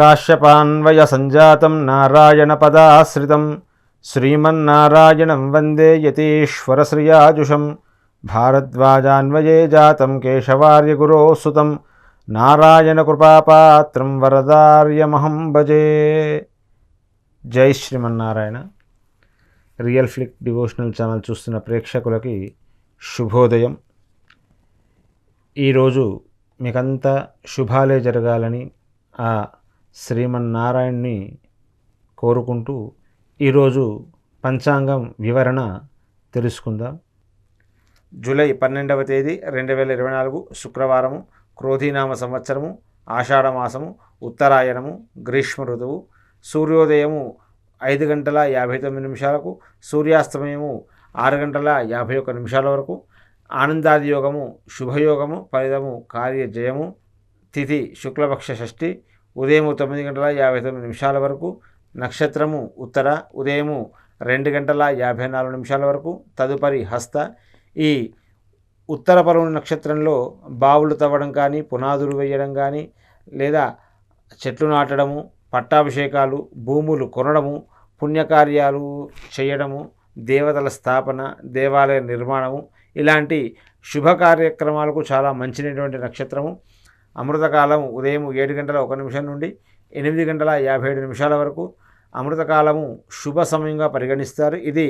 కాశ్యపాన్వయ సంజాతం నారాయణపదాశ్రితం శ్రీమన్నారాయణం వందే యతీశ్వరశ్రియాజుషం భారద్వాజాన్వయే జాతం కేశవార్యగురో నారాయణ నారాయణకృపాపాత్రం వరదార్యమహం భజే జై Srimannarayana Real Flick devotional channel చూస్తున్న ప్రేక్షకులకి శుభోదయం। ఈరోజు మీకంతా శుభాలే జరగాలని ఆ శ్రీమన్నారాయణ్ణి కోరుకుంటూ ఈరోజు పంచాంగం వివరణ తెలుసుకుందాం. జూలై పన్నెండవ తేదీ రెండు వేల ఇరవై నాలుగు శుక్రవారము క్రోధీనామ సంవత్సరము ఆషాఢమాసము ఉత్తరాయణము గ్రీష్మ ఋతువు సూర్యోదయము ఐదు గంటల యాభై తొమ్మిది నిమిషాలకు సూర్యాస్తమయము ఆరు గంటల యాభై ఒక్క నిమిషాల వరకు ఆనందాది యోగము శుభయోగము ఫలితము కార్యజయము తిథి శుక్లపక్ష షష్ఠి ఉదయము తొమ్మిది గంటల యాభై తొమ్మిది నిమిషాల వరకు నక్షత్రము ఉత్తర ఉదయము రెండు గంటల యాభై నాలుగు నిమిషాల వరకు తదుపరి హస్త. ఈ ఉత్తర పర్వణ నక్షత్రంలో బావులు తవ్వడం కానీ పునాదులు వేయడం కానీ లేదా చెట్లు నాటడము పట్టాభిషేకాలు భూములు కొనడము పుణ్యకార్యాలు చేయడము దేవతల స్థాపన దేవాలయ నిర్మాణము ఇలాంటి శుభ కార్యక్రమాలకు చాలా మంచినటువంటి నక్షత్రము. అమృతకాలం ఉదయం ఏడు గంటల ఒక నిమిషం నుండి ఎనిమిది గంటల యాభై ఏడు నిమిషాల వరకు అమృతకాలము శుభ సమయంగా పరిగణిస్తారు. ఇది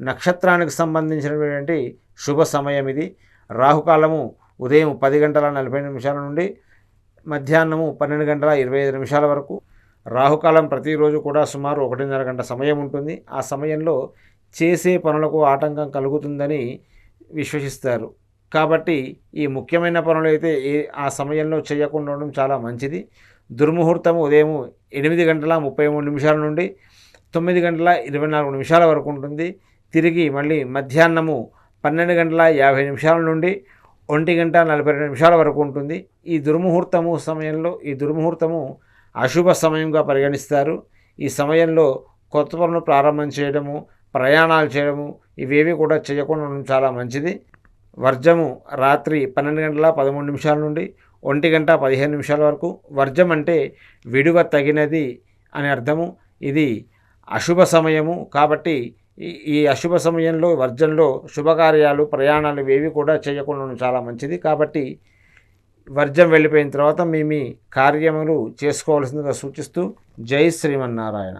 నక్షత్రానికి సంబంధించినటువంటి శుభ సమయం ఇది. రాహుకాలము ఉదయం పది గంటల నలభై నిమిషాల నుండి మధ్యాహ్నము పన్నెండు గంటల ఇరవై ఐదు నిమిషాల వరకు. రాహుకాలం ప్రతిరోజు కూడా సుమారు ఒకటిన్నర గంట సమయం ఉంటుంది. ఆ సమయంలో చేసే పనులకు ఆటంకం కలుగుతుందని విశ్వసిస్తారు. కాబట్టి ఈ ముఖ్యమైన పనులు అయితే ఏ ఆ సమయంలో చేయకుండా ఉండడం చాలా మంచిది. దుర్ముహూర్తం ఉదయం ఎనిమిది గంటల ముప్పై మూడు నిమిషాల నుండి తొమ్మిది గంటల ఇరవై నాలుగు నిమిషాల వరకు ఉంటుంది. తిరిగి మళ్ళీ మధ్యాహ్నము పన్నెండు గంటల యాభై నిమిషాల నుండి ఒంటి గంట నలభై రెండు నిమిషాల వరకు ఉంటుంది. ఈ దుర్ముహూర్తము సమయంలో ఈ దుర్ముహూర్తము అశుభ సమయంగా పరిగణిస్తారు. ఈ సమయంలో కొత్త పనులు ప్రారంభం చేయడము ప్రయాణాలు చేయడము ఇవేవి కూడా చేయకుండా ఉండడం చాలా మంచిది. వర్జము రాత్రి పన్నెండు గంటల పదమూడు నిమిషాల నుండి ఒంటి గంట పదిహేను నిమిషాల వరకు. వర్జం అంటే విడువ తగినది అని అర్థము. ఇది అశుభ సమయము కాబట్టి ఈ ఈ అశుభ సమయంలో వర్జంలో శుభకార్యాలు ప్రయాణాలు ఇవేవి కూడా చేయకుండా చాలా మంచిది. కాబట్టి వర్జం వెళ్ళిపోయిన తర్వాత మీ మీ కార్యములు చేసుకోవాల్సిందిగా సూచిస్తూ జై శ్రీమన్నారాయణ.